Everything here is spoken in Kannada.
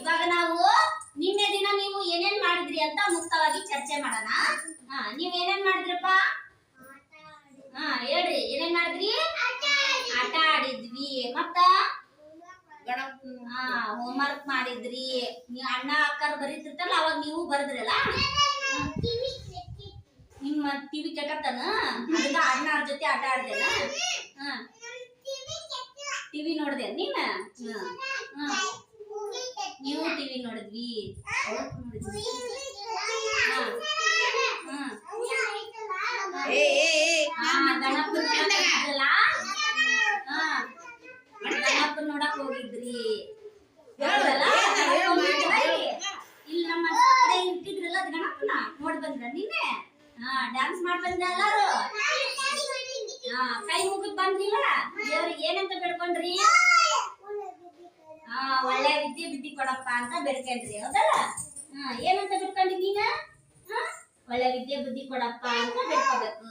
ಇವಾಗ ನಾವು ನಿನ್ನೆ ದಿನ ನೀವು ಏನೇನ್ ಮಾಡಿದ್ರಿ ಅಂತ ಮುಕ್ತವಾಗಿ ಚರ್ಚೆ ಮಾಡೋಣ. ನೀವ್ ಏನೇನ್ ಮಾಡಿದ್ರಪ್ಪ? ಹೇಳ್ರಿ. ಏನೇನ್ ಮಾಡಿದ್ರಿ? ಆಟ ಆಡಿದ್ವಿ. ಮತ್ತ? ಗಣಪ ಹಾ ಹೋಮ್ವರ್ಕ್ ಮಾಡಿದ್ರಿ. ನೀವ್ ಅಣ್ಣ, ಅಕ್ಕರ್ ಬರೀತಿರ್ತಲ್ಲ ಅವಾಗ ನೀವು ಬರದ್ರಲ್ಲ? ನಿಮ್ಮ ಟಿವಿ ಕೆಟ್ಟತನ? ಅಣ್ಣ ಅವ್ರ ಜೊತೆ ಆಟ ಆಡ್ದೇನ? ಟಿವಿ ನೋಡ್ದೆ ನೀನ್? ಹಾ. ನೀವು ಟಿವಿ ನೋಡಿದ್ವಿ. ಗಣಪನ ನೋಡಕ್ ಹೋಗಿದ್ರಿ. ಇಲ್ಲಿ? ನಮ್ಮ ಕಡೆ ಇಟ್ಟಿದ್ರಲ್ಲ ಅದ್ ಗಣಪನ? ನೋಡ್ ಬಂದ್ರ ನಿನ್ನೆ? ಹಾ ಡ್ಯಾನ್ಸ್ ಮಾಡ್ ಬಂದ್ರ ಎಲ್ಲಾರು? ಹಾ ಕೈ ಮುಗಿದ್ ಬಂದ್ರಿಲ್ಲ ದೇವ್ರಿಗೆ ಏನಂತ ವಿದ್ಯೆ ಬುದ್ಧಿ ಕೊಡಪ್ಪ ಅಂತ ಬೇಡ್ಕೊಂಡ್ರಿ ಹೌದಲ್ಲ? ಏನಂತ ಬಿಟ್ಕೊಂಡಿದ್ದೀನ? ಒಳ್ಳೆ ವಿದ್ಯೆ ಬುದ್ಧಿ ಕೊಡಪ್ಪ ಅಂತ ಬೇಡ್ಕೋಬೇಕು.